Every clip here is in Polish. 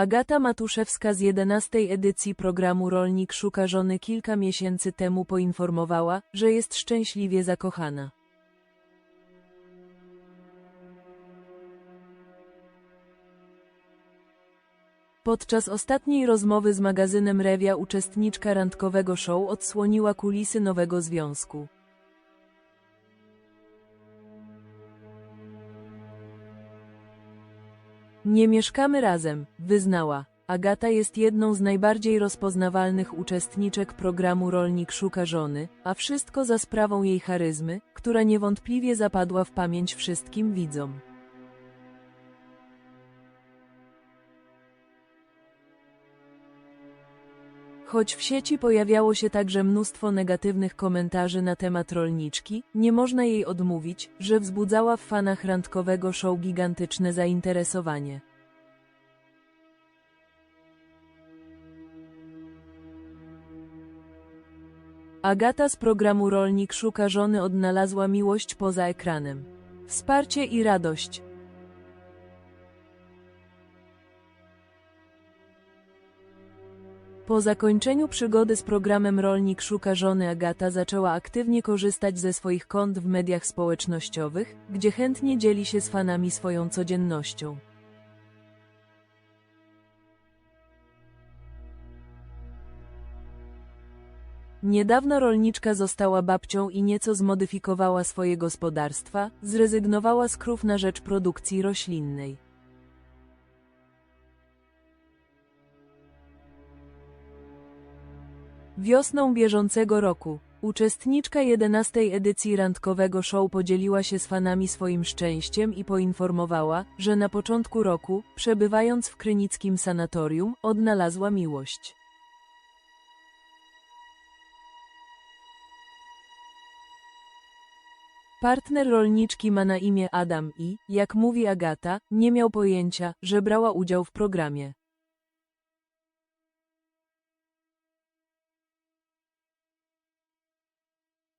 Agata Matuszewska z 11 edycji programu Rolnik szuka żony kilka miesięcy temu poinformowała, że jest szczęśliwie zakochana. Podczas ostatniej rozmowy z magazynem Rewia uczestniczka randkowego show odsłoniła kulisy nowego związku. Nie mieszkamy razem, wyznała. Agata jest jedną z najbardziej rozpoznawalnych uczestniczek programu Rolnik szuka żony, a wszystko za sprawą jej charyzmy, która niewątpliwie zapadła w pamięć wszystkim widzom. Choć w sieci pojawiało się także mnóstwo negatywnych komentarzy na temat rolniczki, nie można jej odmówić, że wzbudzała w fanach randkowego show gigantyczne zainteresowanie. Agata z programu Rolnik szuka żony odnalazła miłość poza ekranem. Wsparcie i radość. Po zakończeniu przygody z programem Rolnik szuka żony Agata zaczęła aktywnie korzystać ze swoich kont w mediach społecznościowych, gdzie chętnie dzieli się z fanami swoją codziennością. Niedawno rolniczka została babcią i nieco zmodyfikowała swoje gospodarstwa, zrezygnowała z krów na rzecz produkcji roślinnej. Wiosną bieżącego roku, uczestniczka 11 edycji randkowego show podzieliła się z fanami swoim szczęściem i poinformowała, że na początku roku, przebywając w krynickim sanatorium, odnalazła miłość. Partner rolniczki ma na imię Adam i, jak mówi Agata, nie miał pojęcia, że brała udział w programie.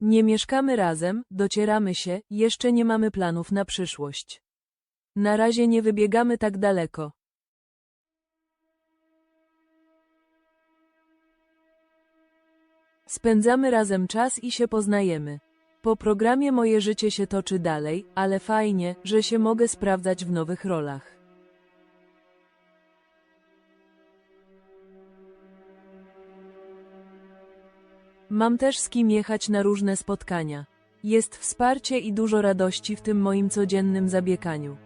Nie mieszkamy razem, docieramy się, jeszcze nie mamy planów na przyszłość. Na razie nie wybiegamy tak daleko. Spędzamy razem czas i się poznajemy. Po programie moje życie się toczy dalej, ale fajnie, że się mogę sprawdzać w nowych rolach. Mam też z kim jechać na różne spotkania. Jest wsparcie i dużo radości w tym moim codziennym zabieganiu.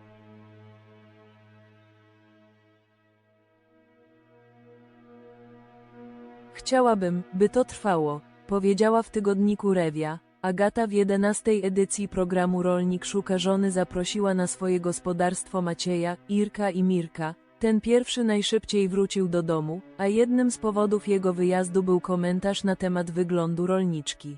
Chciałabym, by to trwało, powiedziała w tygodniku Rewia. Agata w 11 edycji programu Rolnik szuka żony zaprosiła na swoje gospodarstwo Macieja, Irka i Mirka. Ten pierwszy najszybciej wrócił do domu, a jednym z powodów jego wyjazdu był komentarz na temat wyglądu rolniczki.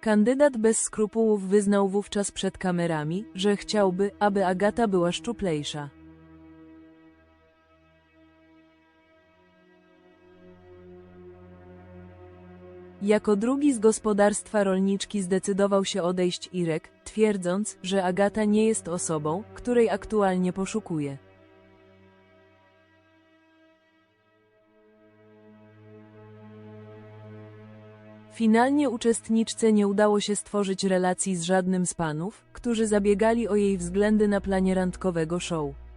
Kandydat bez skrupułów wyznał wówczas przed kamerami, że chciałby, aby Agata była szczuplejsza. Jako drugi z gospodarstwa rolniczki zdecydował się odejść Irek, twierdząc, że Agata nie jest osobą, której aktualnie poszukuje. Finalnie uczestniczce nie udało się stworzyć relacji z żadnym z panów, którzy zabiegali o jej względy na planie randkowego show.